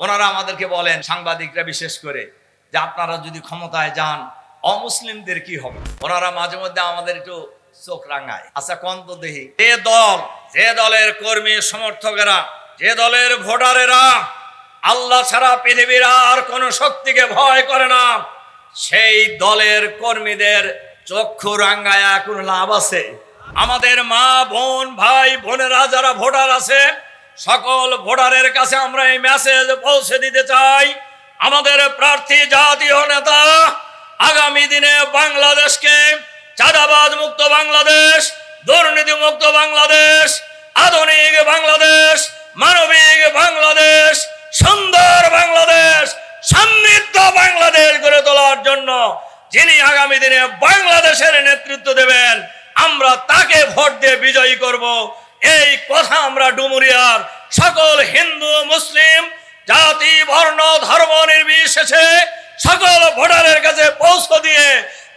ওনারা আমাদেরকে বলেন, সাংবাদিকরা বিশেষ করে, যে আপনারা যদি ক্ষমতায় যান, অমুসলিমদের কি হবে? ওনারা মাঝে মধ্যে আমাদের একটু চোখ রাঙায়। আচ্ছা কন্ত দেহি যে দল, যে দলের কর্মী সমর্থকেরা, যে দলের ভোটারেরা, আল্লাহ ছাড়া পৃথিবীর আর কোন শক্তিকে ভয় করে না, সেই দলের কর্মীদের চক্ষু রাঙ্গায়া কোনো লাভ আছে। আমাদের মা, বোন, ভাই, বোনেরা, যারা ভোটার আছে সকল ভোটারের কাছে আমরা এই মেসেজ পৌঁছে দিতে চাই। আমাদের প্রার্থী জাতীয় নেতা আগামী দিনে বাংলাদেশকে চাঁদাবাদ মুক্ত বাংলাদেশ, দুর্নীতি মুক্ত বাংলাদেশ, আধুনিক বাংলাদেশ, মানবিক বাংলাদেশ, সুন্দর বাংলাদেশ, সমৃদ্ধ বাংলাদেশ গড়ে তোলার জন্য যিনি আগামী দিনে বাংলাদেশের নেতৃত্ব দেবেন, আমরা তাকে ভোট দিয়ে বিজয়ী করব। এই কথা আমরা ডুমুরিয়ার সকল হিন্দু মুসলিম জাতি, বর্ণ, ধর্ম নির্বিশেষে সকল ভোটারের কাছে পৌঁছ দিয়ে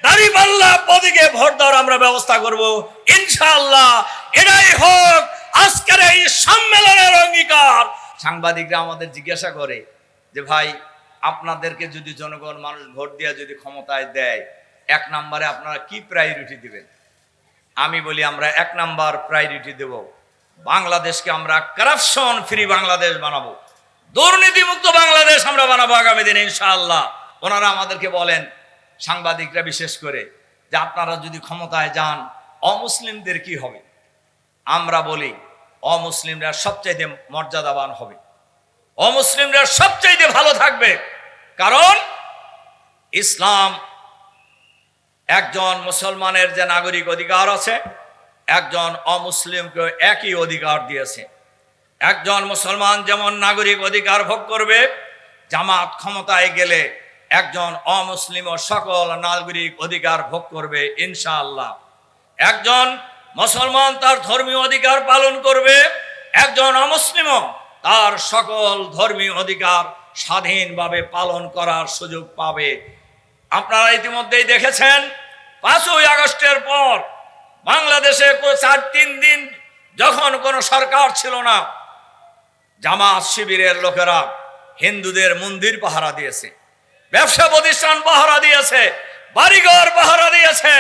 দাঁড়িপাল্লা প্রতীকে ভোট দেওয়ার আমরা ব্যবস্থা করব। ইনশাআল্লাহ এটাই হোক আজকের এই সম্মেলনের অঙ্গীকার। সাংবাদিকরা আমাদের জিজ্ঞাসা করে যে, ভাই, আপনাদেরকে যদি জনগণ মানুষ ভোট দিয়ে যদি ক্ষমতায় দেয়, এক নম্বরে আপনারা কি প্রায়োরিটি দিবেন? আমি বলি, আমরা এক নাম্বার প্রায়োরিটি দেব। বাংলাদেশকে আমরা কারাপশন ফ্রি বাংলাদেশ বানাবো। দুর্নীতিমুক্ত বাংলাদেশ আমরা বানাবো আগামী দিনে, ইনশাআল্লাহ। ওনারা আমাদেরকে বলেন, সাংবাদিকরা বিশেষ করে, যে আপনারা যদি ক্ষমতায় যান, অমুসলিমদের কি হবে? আমরা বলি, অমুসলিমরা সবচাইতে মর্যাদাবান হবে। অমুসলিমরা সবচাইতে ভালো থাকবে। কারণ, ইসলাম একজন মুসলমানের যে নাগরিক অধিকার আছে একজন অমুসলিমকে একই অধিকার দিয়েছে। একজন মুসলমান যেমন নাগরিক অধিকার ভোগ করবে, জামাত ক্ষমতায় গেলে একজন অমুসলিম ও সকল নাগরিক অধিকার ভোগ করবে ইনশাআল্লাহ। একজন মুসলমান তার ধর্মীয় অধিকার পালন করবে, একজন অমুসলিমও তার সকল ধর্মীয় অধিকার স্বাধীনভাবে পালন করার সুযোগ পাবে। আপনারা ইতিমধ্যেই দেখেছেন, পাঁচই আগস্টের পর বাংলাদেশে চার, তিন দিন যখন কোনো সরকার ছিল না, জামাত শিবিরের লোকেরা হিন্দুদের মন্দির পাহারা দিয়েছে, ব্যবসা প্রতিষ্ঠান পাহারা দিয়েছে, বাড়িঘর পাহারা দিয়েছে।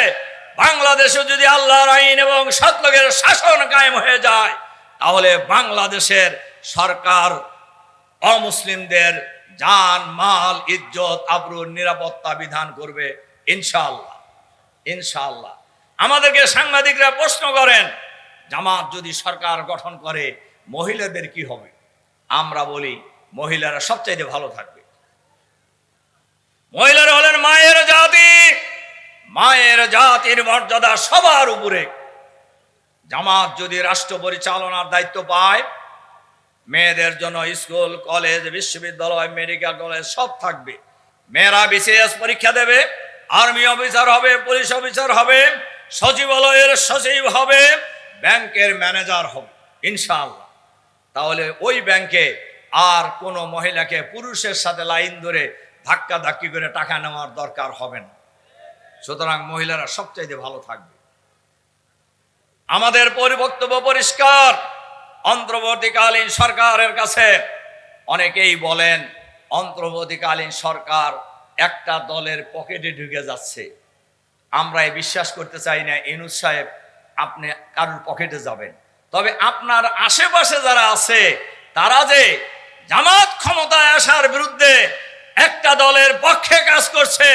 বাংলাদেশে যদি আল্লাহর আইন এবং সৎলোকের শাসন কায়েম হয়ে যায়, তাহলে বাংলাদেশের সরকার অমুসলিমদের জান, মাল, ইজ্জত, আবরুর নিরাপত্তা বিধান করবে, ইনশাআল্লাহ ইনশাআল্লাহ। আমাদেরকে সাংবাদিকরা প্রশ্ন করেন, জামাত যদি সরকার গঠন করে, মহিলাদের কি হবে? আমরা বলি, মহিলারা সবচাইতে ভালো থাকবে। মহিলারা হলেন মায়ের জাতি, মায়ের জাতির মর্যাদা সবার উপরে। জামাত যদি রাষ্ট্র পরিচালনার দায়িত্ব পায়, মেয়েদের জন্য স্কুল, কলেজ, বিশ্ববিদ্যালয়, মেডিকেল কলেজ সব থাকবে। মেয়েরা বিসিএস পরীক্ষা দেবে, আর্মি অফিসার হবে, পুলিশ অফিসার হবে। সচিবালয়ের সচিব হবে, ব্যাংকের ম্যানেজার হবে, ইনশাআল্লাহ। তাহলে ওই ব্যাংকে আর কোনো মহিলাকে পুরুষের সাথে লাইন ধরে ধাক্কা ধাক্কি করে টাকা নেওয়ার দরকার হবে না। সুতরাং মহিলারা সবচাইতে ভালো থাকবে। আমাদের পরিবক্তব্য পরিষ্কার। অন্তর্বর্তীকালীন সরকারের কাছে অনেকেই বলেন, অন্তর্বর্তীকালীন সরকার একটা দলের পকেটে ঢুকে যাচ্ছে। আমরা এই বিশ্বাস করতে চাই না ইনুস সাহেব, আপনি কারোর পকেটে যাবেন। তবে আপনার আশেপাশে যারা আছে, তারা যে জামাত ক্ষমতায় আসার বিরুদ্ধে একটা দলের পক্ষে কাজ করছে,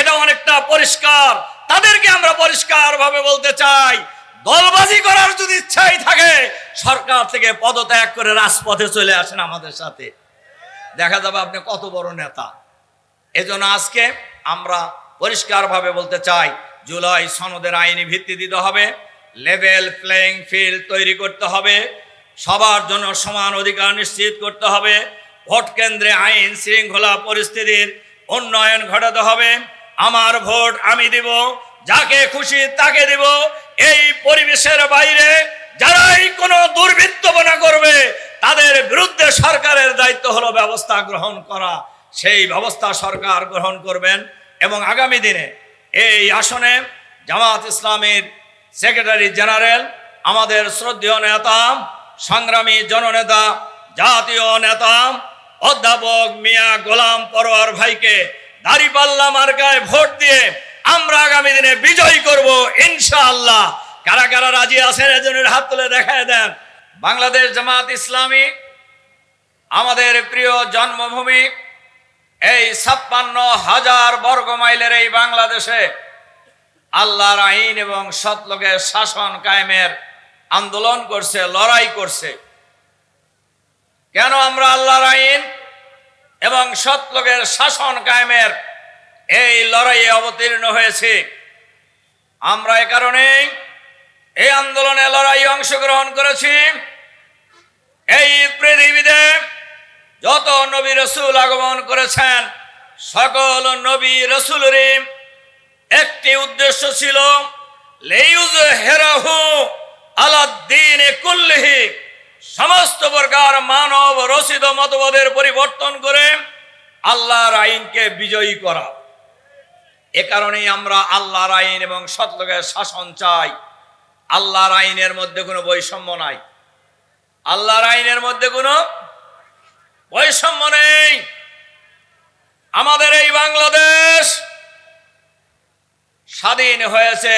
এটা অনেকটা পরিষ্কার। তাদেরকে আমরা পরিষ্কার ভাবে বলতে চাই, দলবাজি করার যদি ইচ্ছাই থাকে, সরকার থেকে পদত্যাগ করে রাজপথে চলে আসেন আমাদের সাথে। দেখা যাবে আপনি কত বড় নেতা। এজন্য আজকে আমরা পরিষ্কারভাবে বলতে চাই, জুলাই সনদের আইনি ভিত্তি দিতে হবে লেভেল প্লেইং ফিল্ড তৈরি করতে হবে, সবার জন্য সমান অধিকার নিশ্চিত করতে হবে, ভোট কেন্দ্রে আইন শৃঙ্খলা পরিস্থিতির উন্নয়ন ঘটাতে হবে, আমার ভোট আমি দিব, যাকে খুশি তাকে দিব, এই পরিবেশের বাইরে যারাই কোনো দুর্বৃত্তপনা করবে, তাদের বিরুদ্ধে সরকারের দায়িত্ব হলো ব্যবস্থা গ্রহণ করা, সেই ব্যবস্থা সরকার গ্রহণ করবেন। এবং আগামী দিনে এই আসনে জামাত ইসলামের সেক্রেটারি জেনারেল, আমাদের শ্রদ্ধেয় নেতা, সংগ্রামী জননেতা, জাতীয় নেতা, অধ্যাপক মিয়া গোলাম পরোয়ার ভাইকে দাড়িপাল্লা মার্কায় ভোট দিয়ে আমরা আগামী দিনে বিজয় করব ইনশাআল্লাহ। কারা কারা রাজি আছেন এজনের হাত তুলে দেখায় দেন। বাংলাদেশ জামাত ইসলামী, আমাদের প্রিয় জন্মভূমি এই ছাপ্পান্ন হাজার বর্গ মাইলের এই বাংলাদেশে আল্লাহর আইন এবং সৎলোকের শাসন কায়েমের আন্দোলন করছে, লড়াই করছে। কেন আমরা আল্লাহর আইন এবং সৎলোকের শাসন কায়েমের এই লড়াইয়ে অবতীর্ণ হয়েছে? আমরা এ কারণেই এই আন্দোলনে লড়াই অংশগ্রহণ করেছি। এই পৃথিবীতে যত নবী রসুল আগমন করেছেন, সকল নবী রসুলেরই একটি উদ্দেশ্য ছিল আলাদ্দিন সমস্ত প্রকার মানব রচিত মতবাদের পরিবর্তন করে আল্লাহর আইনকে বিজয়ী করা। এ কারণেই আমরা আল্লাহর আইন এবং সৎলোকের শাসন চাই। আল্লাহর আইনের মধ্যে কোনো বৈষম্য নাই। আল্লাহর আইনের মধ্যে কোনো বৈষম্য নেই। আমাদের এই বাংলাদেশ স্বাধীন হয়েছে।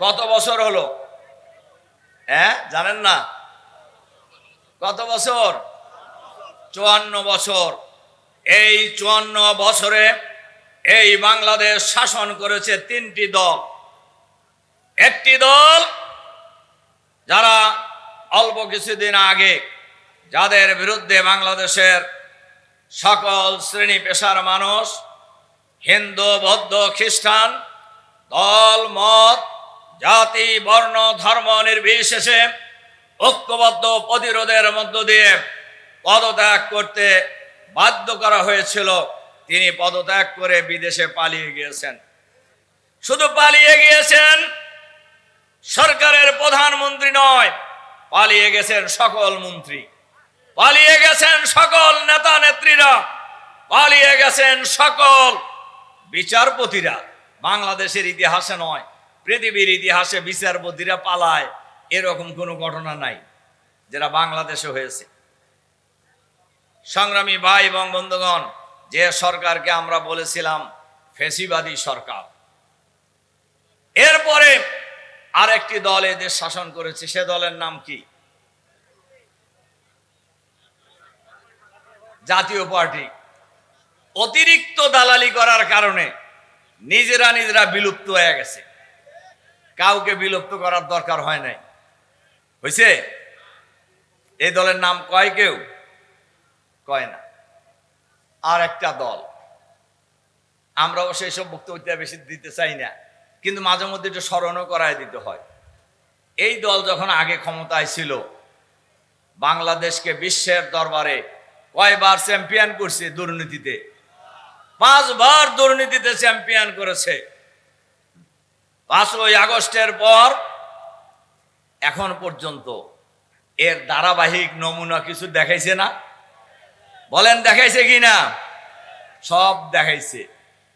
কত বছর হলো? হ্যাঁ জানেন না? কত বছর? চুয়ান্ন বছর। এই চুয়ান্ন বছরে এই বাংলাদেশ শাসন করেছে তিনটি দল। একটি দল যারা অল্প কিছুদিন আগে যাদের বিরুদ্ধে বাংলাদেশের সকল শ্রেণি পেশার মানুষ, হিন্দু, বৌদ্ধ, খ্রিস্টান, দল, মত, জাতি, বর্ণ, ধর্ম নির্বিশেষে ঐক্যবদ্ধ প্রতিরোধের মধ্য দিয়ে পদত্যাগ করতে বাধ্য করা হয়েছিল। তিনি পদত্যাগ করে বিদেশে পালিয়ে গিয়েছেন। শুধু পালিয়ে গিয়েছেন, সরকারের প্রধানমন্ত্রী নয়, পালিয়ে গেছেন সকল মন্ত্রী। পালিয়ে গেছেন সকল নেতা নেত্রীরা, পালিয়ে গেছেন সকল বিচারপতিরা। বাংলাদেশের ইতিহাসে নয়, পৃথিবীর ইতিহাসে বিচারপতিরা পালায়, এরকম কোনো ঘটনা নাই যেটা বাংলাদেশে হয়েছে। সংগ্রামী ভাই এবং বন্ধুগণ, যে সরকারকে আমরা বলেছিলাম ফেসিবাদী সরকার, এরপরে আরেকটি দল এদের শাসন করেছে, সে দলের নাম কি? জাতীয় পার্টি। অতিরিক্ত দালালি করার কারণে নিজেরা নিজেরা বিলুপ্ত হয়ে গেছে। কাউকে বিলুপ্ত করার দরকার হয় নাই। হয়েছে এই দলের নাম কয় কেউ? কয় না। আর একটা দল। আমরা অবশ্য এইসব বক্তব্য বেশি দিতে চাই না, কিন্তু মাঝে মধ্যে একটু স্মরণও করায় দিতে হয়। এই দল যখন আগে ক্ষমতায় ছিল, বাংলাদেশকে বিশ্বের দরবারে কয়বার চ্যাম্পিয়ন করছে দুর্নীতিতে? পাঁচবার দুর্নীতিতে চ্যাম্পিয়ন করেছে। পাঁচই আগস্টের পর এখন পর্যন্ত এর ধারাবাহিক নমুনা কিছু দেখাইছে না? বলেন, দেখাইছে কি না? সব দেখাইছে।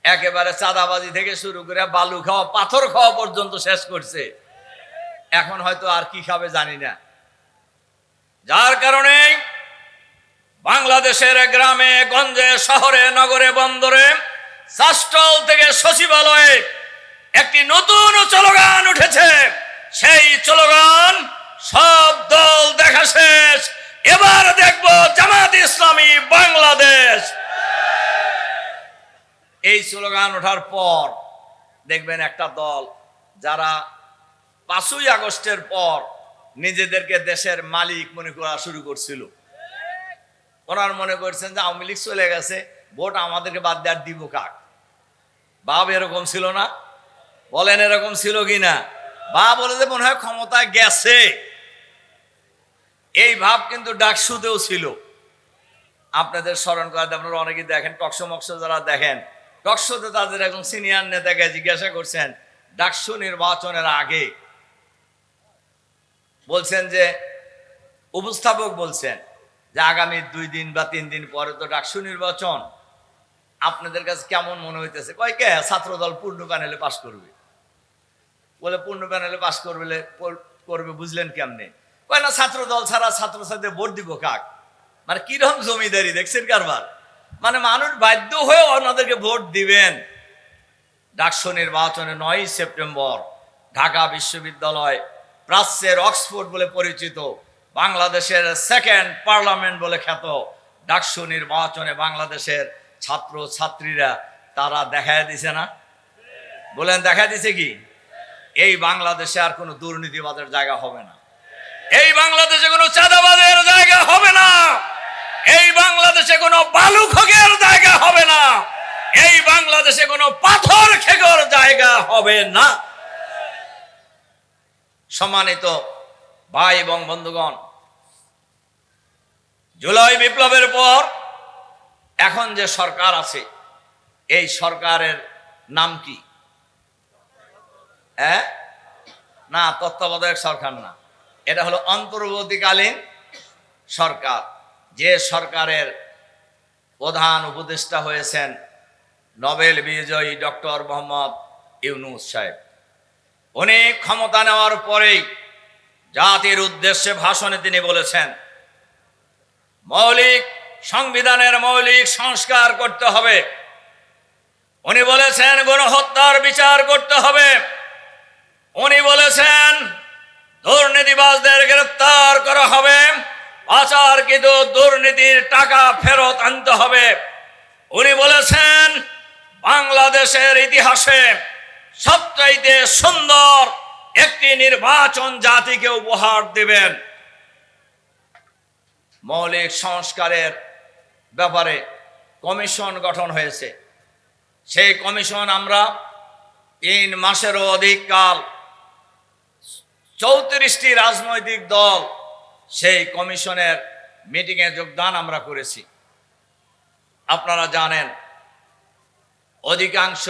একেবারে চাঁদাবাজি থেকে শুরু করে বালু খাওয়া, পাথর খাওয়া পর্যন্ত শেষ করছে। এখন হয়তো আর কি খাবে জানি না। যার কারণে বাংলাদেশের গ্রামে, গঞ্জে, শহরে, নগরে, বন্দরে শাস্টল থেকে সচিবালয়ে একটি নতুন চলগান উঠেছে। সেই চলগান সব দল দেখা শেষ। এবার দেখব জামাত ইসলামী বাংলাদেশ। এই স্লোগান ওঠার পর দেখবেন একটা দল যারা পাঁচই আগস্টের পর নিজেদেরকে দেশের মালিক মনে করা শুরু করছিল। ওনার মনে করছেন যে আওয়ামী লীগ চলে গেছে, ভোট আমাদেরকে বাদ দেওয়ার দিব কাক বাপ এরকম ছিল না? বলেন এরকম ছিল কি না বা বলে যে মনে হয় ক্ষমতায় গেছে। এই ভাব কিন্তু ডাকসুতেও ছিল। আপনাদের স্মরণ করাতে আপনারা অনেকেই দেখেন, টকশো মকশো যারা দেখেন, টকশোতে তাদের একজন সিনিয়র নেতাকে জিজ্ঞাসা করছেন, ডাকসু নির্বাচনের আগে। বলছেন যে, উপস্থাপক বলছেন যে আগামী দুই দিন বা তিন দিন পরে তো ডাকসু নির্বাচন। আপনাদের কাছে কেমন মনে হইতেছে? কয় কে? ছাত্রদল পূর্ণ প্যানেলে পাশ করবে। বলে পূর্ণ প্যানেলে পাশ করবে করবে বুঝলেন কেমনে? কয় না, ছাত্রদল ছাড়া ছাত্রছাত্রীদের ভোট দিব কাক? মানে কীরকম জমিদারি, দেখছেন কারবার? মানে মানুষ বাধ্য হয়ে ওনাদেরকে ভোট দিবেন। ডাকসু নির্বাচনে নয় সেপ্টেম্বর ঢাকা বিশ্ববিদ্যালয় প্রাচ্যের অক্সফোর্ড বলে পরিচিত। বাংলাদেশের সেকেন্ড পার্লামেন্ট বলে খ্যাত ডাকসু নির্বাচনে বাংলাদেশের ছাত্র ছাত্রীরা তারা দেখায় দিছে না? বলেন দেখা দিছে কি? এই বাংলাদেশে আর কোনো দুর্নীতিবাদের জায়গা হবে না। এই বাংলাদেশে কোনো চাঁদাবাদের জায়গা হবে না। এই বাংলাদেশে কোনো বালু খগের জায়গা হবে না। এই বাংলাদেশে কোনো পাথর খেগর জায়গা হবে না। সম্মানিত ভাই এবং বন্ধুগণ, জুলাই বিপ্লবের পর এখন যে সরকার আছে, এই সরকারের নাম কি? হ্যাঁ না, তত্ত্বাবধায়ক সরকার না। এটা হলো অন্তর্বর্তীকালীন সরকার। যে সরকারের প্রধান উপদেষ্টা হয়েছেন নোবেল বিজয়ী ডক্টর মোহাম্মদ ইউনুস সাহেব। উনি ক্ষমতা নেওয়ার পরেই জাতির উদ্দেশ্যে ভাষণে তিনি বলেছেন, মৌলিক সংবিধানের মৌলিক সংস্কার করতে হবে। উনি বলেছেন, গণহত্যার বিচার করতে হবে। উনি বলেছেন, দুর্নীতিবাজদের গ্রেপ্তার করা হবে। পাচার কিন্তু দুর্নীতির টাকা ফেরত আনতে হবে। উনি বলেছেন, বাংলাদেশের ইতিহাসে সবচাইতে সুন্দর একটি নির্বাচন জাতিকে উপহার দেবেন। মৌলিক সংস্কারের ব্যাপারে কমিশন গঠন হয়েছে। সেই কমিশন আমরা তিন মাসেরও অধিক কাল চৌত্রিশটি রাজনৈতিক দল সেই কমিশনের মিটিংয়ে যোগদান আমরা করেছি। আপনারা জানেন, অধিকাংশ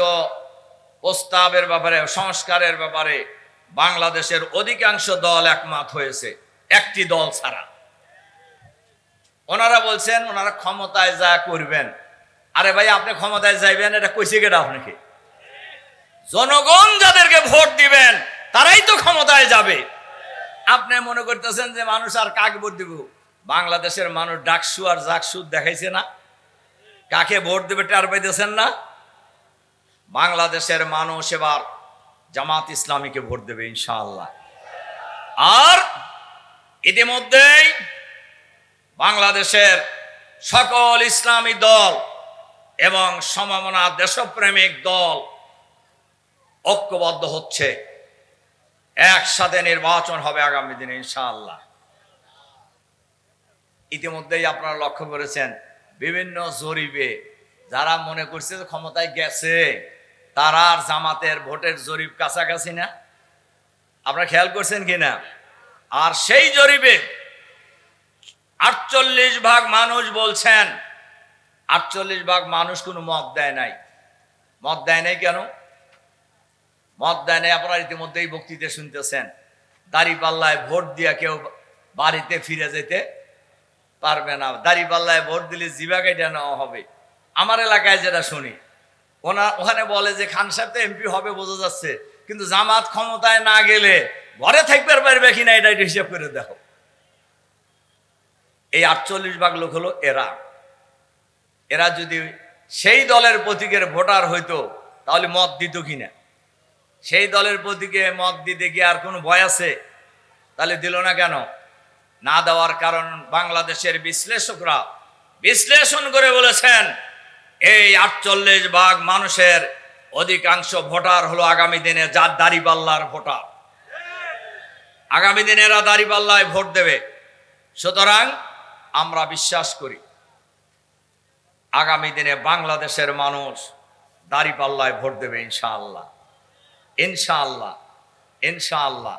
প্রস্তাবের ব্যাপারে, সংস্কারের ব্যাপারে বাংলাদেশের অধিকাংশ দল একমত হয়েছে, একটি দল ছাড়া। ওনারা বলছেন, ওনারা ক্ষমতায় যা করবেন। আরে ভাই, আপনি ক্ষমতায় যাইবেন, এটা কইছে কেটা আপনাকে? জনগণ যাদেরকে ভোট দিবেন, তারাই তো ক্ষমতায় যাবে। আপনি মনে করতেছেন যে মানুষ আর কাকে ভোট দিব? বাংলাদেশের মানুষ ডাকসু আর জাকসু দেখাইছে না? কাকে ভোট দেবে টার পাইতেছেন না? বাংলাদেশের মানুষ এবার জামাত ইসলামীকে ভোট দেবে, ইনশাআল্লাহ। আর ইতিমধ্যেই বাংলাদেশের সকল ইসলামী দল এবং সমমনা দেশপ্রেমিক দল ঐক্যবদ্ধ হচ্ছে। একসাথে নির্বাচন হবে আগামী দিনে, ইনশাআল্লাহ। ইতিমধ্যেই আপনারা লক্ষ্য করেছেন, বিভিন্ন জরিপে যারা মনে করছে যে ক্ষমতায় গেছে তারা আর জামাতের ভোটের জরিপ কাছাকাছি না। আপনারা খেয়াল করছেন কিনা? আর সেই জরিপে আটচল্লিশ ভাগ মানুষ বলছেন, আটচল্লিশ ভাগ মানুষ কোনো মত দেয় নাই। মত দেয় নাই কেন? মত দেয় নাই আপনারা ইতিমধ্যেই বক্তৃতা শুনতেছেন। দাড়ি পাল্লায় ভোট দিয়া কেউ বাড়িতে ফিরে যেতে পারবে না। দাড়ি পাল্লায় ভোট দিলে জিবা কেটে নেওয়া হবে। আমার এলাকায় যেটা শুনি ওনা ওখানে বলে যে খান সাহেব তো এমপি হবে বোঝা যাচ্ছে। কিন্তু জামাত ক্ষমতায় না গেলে ঘরে থাকতে পারবে কিনা এটা হিসাব করে দেখো। এই আটচল্লিশ ভাগ লোক হলো এরা। এরা যদি সেই দলের প্রতীকের ভোটার হইতো, তাহলে মত দিত কিনা সেই দলের প্রতীকে মত দিতে গিয়ে আর কোনো ভয় আছে? তাহলে দিল না কেন? না দেওয়ার কারণ বাংলাদেশের বিশ্লেষকরা বিশ্লেষণ করে বলেছেন এই আটচল্লিশ ভাগ মানুষের অধিকাংশ ভোটার হলো আগামী দিনে যার দাড়িপাল্লার ভোটার। আগামী দিনে এরা দাড়িপাল্লায় ভোট দেবে। সুতরাং আমরা বিশ্বাস করি, আগামী দিনে বাংলাদেশের মানুষ দাড়িপাল্লায় ভোট দেবে ইনশাআল্লাহ। ইনশাআল্লাহ ইনশাআল্লাহ।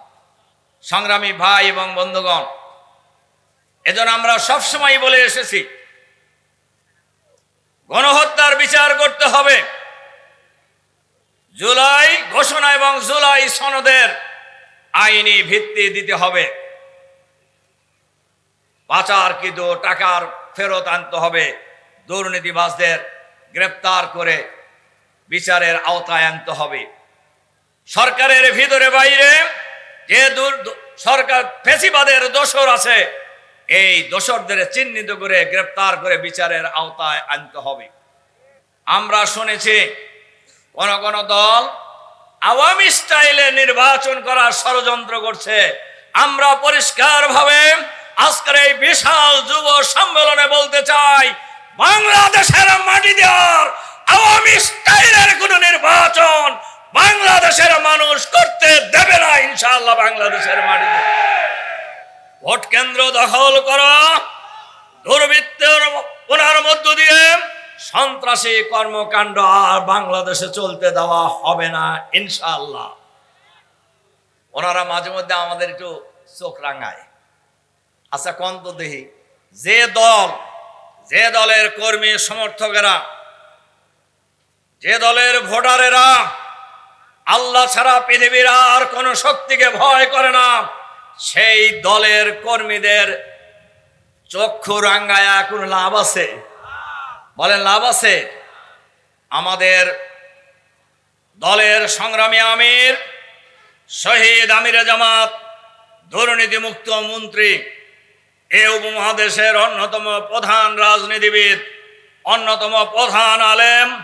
সংগ্রামী ভাই এবং বন্ধুগণ, এজন্য আমরা সবসময় বলে এসেছি গণহত্যার বিচার করতে হবে। জুলাই ঘোষণা এবং জুলাই সনদের আইনি ভিত্তি দিতে হবে। পাচার কিন্তু টাকার ফেরত আনতে হবে। দুর্নীতিবাজদের গ্রেপ্তার করে বিচারের আওতায় আনতে হবে। সরকারের ভিতরে বাইরে যে সরকার ফেসিবাদের দোষর আছে এই দোষরদের চিহ্নিত করে গ্রেপ্তার করে বিচারের আওতায় আনতে হবে। আমরা শুনেছি, কোন কোন দল আওয়ামী স্টাইলে নির্বাচন করার ষড়যন্ত্র করছে। আমরা পরিষ্কারভাবে আজকের এই বিশাল যুব সম্মেলনে বলতে চাই, বাংলাদেশের মাটি দেওয়ার আওয়ামী স্টাইলের কোন নির্বাচন বাংলাদেশের মানুষ করতে দেবে না, ইনশাআল্লাহ বাংলাদেশের মাটিতে ভোট কেন্দ্র দখল করা। দুর্বৃত্তের ওনার মধ্য দিয়ে সন্ত্রাসী কর্মকাণ্ড আর বাংলাদেশে চলতে দেওয়া হবে না, ইনশাআল্লাহ। ওনারা মাঝে মধ্যে আমাদের একটু চোখ রাঙায়। আচ্ছা কোন তো দেখি। যে দল, যে দলের কর্মী সমর্থকেরা, যে দলের ভোটারেরা, আল্লাহ ছাড়া পৃথিবীর আর কোন শক্তিকে ভয় করে না। সেই দলের কর্মীদের চক্ষু রাঙ্গায়া কোনো লাভ আছে। বলেন লাভ আছে? আমাদের দলের সংগ্রামী আমির, শহীদ আমির জামাত, দুর্নীতিমুক্ত মন্ত্রী, এ উপমহাদেশের অন্যতম প্রধান রাজনীতিবিদ, অন্যতম প্রধান আলেম,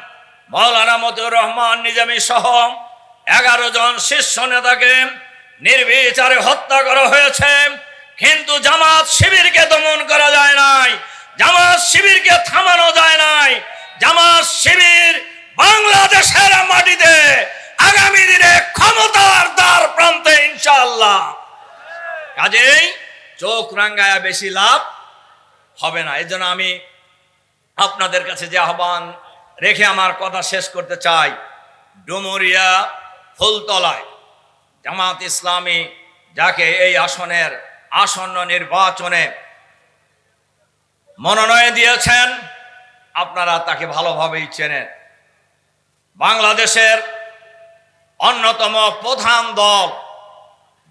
মৌলানা মতিউর রহমান নিজামী সহ এগারো জন শীর্ষ নেতাকে নির্বিচারে হত্যা করা হয়েছে। কিন্তু জামাত শিবিরকে দমন করা যায় নাই। জামাত শিবিরকে থামানো যায় নাই। জামাত শিবির বাংলাদেশের মাটিতে আগামী দিনে ক্ষমতার দ্বার প্রান্তে ইনশাআল্লাহ। কাজেই চোখ রাঙ্গায়া বেশি লাভ হবে না। এই জন্য আমি আপনাদের কাছে যে আহ্বান রেখে আমার কথা শেষ করতে চাই, ডুমুরিয়া ফুলতলায়। জামাত ইসলামী যাকে এই আসনের আসন্ন নির্বাচনে মনোনয়ন দিয়েছেন, আপনারা তাকে ভালোভাবেই চেনেন। বাংলাদেশের অন্যতম প্রধান দল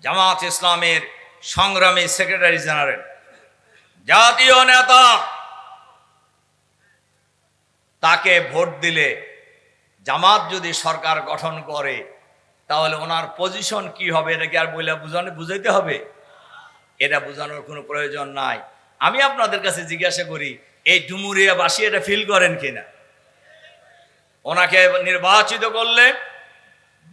জামাত ইসলামের সংগ্রামী সেক্রেটারি জেনারেল। জাতীয় নেতা তাকে ভোট দিলে জামাত যদি সরকার গঠন করে তাহলে ওনার পজিশন কি হবে? এটা কি আর বলে বুঝানো বুঝাইতে হবে? এটা বোঝানোর কোনো প্রয়োজন নাই। আমি আপনাদের কাছে জিজ্ঞাসা করি, এই ডুমুরিয়া ডুমুরিয়াবাসী এটা ফিল করেন কিনা? ওনাকে নির্বাচিত করলে